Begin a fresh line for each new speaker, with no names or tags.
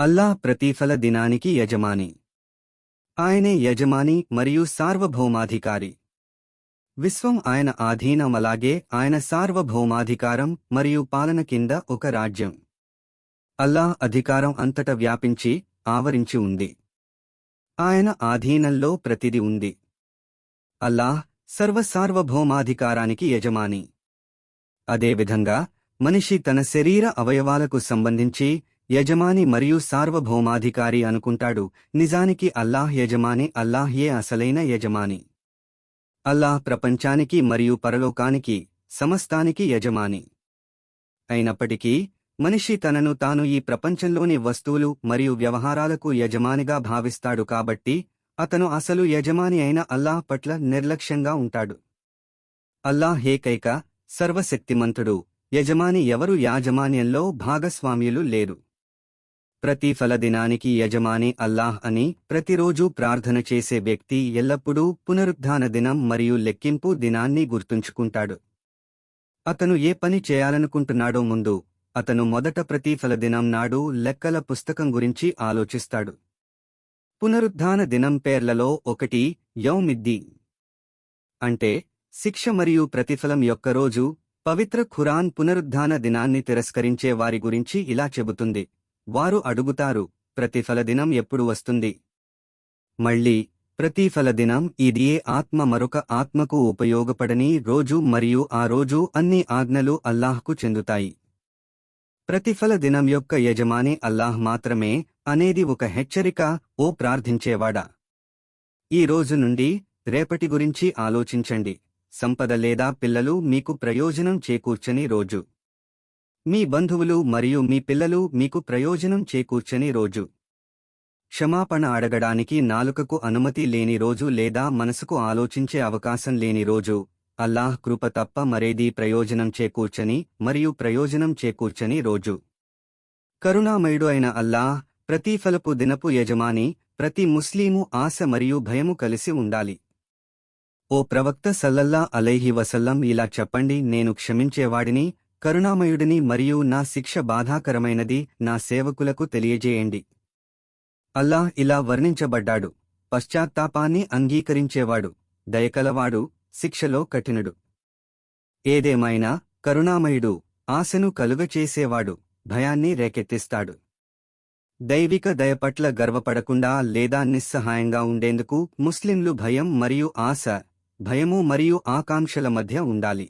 అల్లాహ్ ప్రతిఫల దినానికి యజమాని. ఆయనే యజమాని మరియు సార్వభౌమాధికారి. విశ్వం ఆయన ఆధీనం అలాగే ఆయన సార్వభౌమాధికారం మరియు పాలన కింద ఒక రాజ్యం. అల్లాహ్ అధికారం అంతట వ్యాపించి ఆవరించి ఉంది. ఆయన ఆధీనంలో ప్రతిది ఉంది. అల్లాహ్ సర్వసార్వభౌమాధికారానికి యజమాని. అదేవిధంగా మనిషి తన శరీర అవయవాలకు సంబంధించి యజమాని మరియు సార్వభౌమాధికారి అనుకుంటాడు నిజానికి అల్లాహ్ యజమాని అల్లాహ్యే అసలైన యజమాని. అల్లాహ్ ప్రపంచానికి మరియు పరలోకానికి సమస్తానికి యజమాని. అయినప్పటికీ మనిషి తనను తాను ఈ ప్రపంచంలోని వస్తువులు మరియు వ్యవహారాలకు యజమానిగా భావిస్తాడు కాబట్టి అతను అసలు యజమాని అయిన అల్లాహ్ పట్ల నిర్లక్ష్యంగా ఉంటాడు. అల్లాహ్ ఏకైక సర్వశక్తిమంతుడు యజమాని ఎవరు యాజమాన్యంలో భాగస్వామ్యులు లేరు. ప్రతిఫల దినానికి యజమాని అల్లాహ్ అని ప్రతిరోజూ ప్రార్థన చేసే వ్యక్తి ఎల్లప్పుడూ పునరుద్ధాన దినం మరియు లెక్కింపు దినాన్ని గుర్తుంచుకుంటాడు. అతను ఏ పని చేయాలనుకుంటున్నాడో ముందు అతను మొదట ప్రతిఫల దినం నాడు లెక్కల పుస్తకం గురించి ఆలోచిస్తాడు. పునరుద్ధాన దినం పేర్లలో ఒకటి యౌమిద్ది అంటే శిక్ష మరియు ప్రతిఫలం యొక్క రోజు పవిత్ర ఖురాన్ పునరుద్ధాన దినాన్ని తిరస్కరించే వారి గురించి ఇలా చెబుతుంది. వారు అడుగుతారు ప్రతిఫలదినం ఎప్పుడు వస్తుంది? మళ్ళీ ప్రతిఫలదినం ఇది ఏ ఆత్మ మరొక ఆత్మకు ఉపయోగపడని రోజు మరియు ఆ రోజు అన్ని ఆజ్ఞలు అల్లాహ్కు చెందుతాయి. ప్రతిఫల దినం యొక్క యజమాని అల్లాహ్ మాత్రమే అనేది ఒక హెచ్చరిక ఓ ప్రార్థించేవాడా? ఈ రోజు నుండి రేపటి గురించి ఆలోచించండి. సంపద లేదా పిల్లలు మీకు ప్రయోజనం చేకూర్చని రోజు. మీ బంధువులు మరియు మీ పిల్లలు మీకు ప్రయోజనం చేకూర్చని రోజు. క్షమాపణ అడగడానికి నాలుకకు అనుమతి లేని రోజు లేదా మనసుకు ఆలోచించే అవకాశం లేని రోజు. అల్లాహ్ కృప తప్ప మరేదీ ప్రయోజనం చేకూర్చని మరియు ప్రయోజనం చేకూర్చని రోజు. కరుణామయుడు అయిన అల్లాహ్ ప్రతిఫలపు దినపు యజమాని ప్రతి ముస్లీము ఆశ మరియు భయము కలిసి ఉండాలి. ఓ ప్రవక్త సల్లల్లా అలైహి వసల్లం ఇలా చెప్పండి నేను క్షమించేవాడిని కరుణామయుడిని మరియు నా శిక్ష బాధాకరమైనది నా సేవకులకు తెలియజేయండి. అల్లాహ్ ఇలా వర్ణించబడ్డాడు. పశ్చాత్తాపాన్ని అంగీకరించేవాడు దయకలవాడు శిక్షలో కఠినుడు. ఏదేమైనా కరుణామయుడు ఆశను కలుగచేసేవాడు భయాన్ని రేకెత్తిస్తాడు. దైవిక దయపట్ల గర్వపడకుండా లేదా నిస్సహాయంగా ఉండేందుకు ముస్లింలు భయం మరియు ఆశ భయము మరియు ఆకాంక్షల మధ్య ఉండాలి.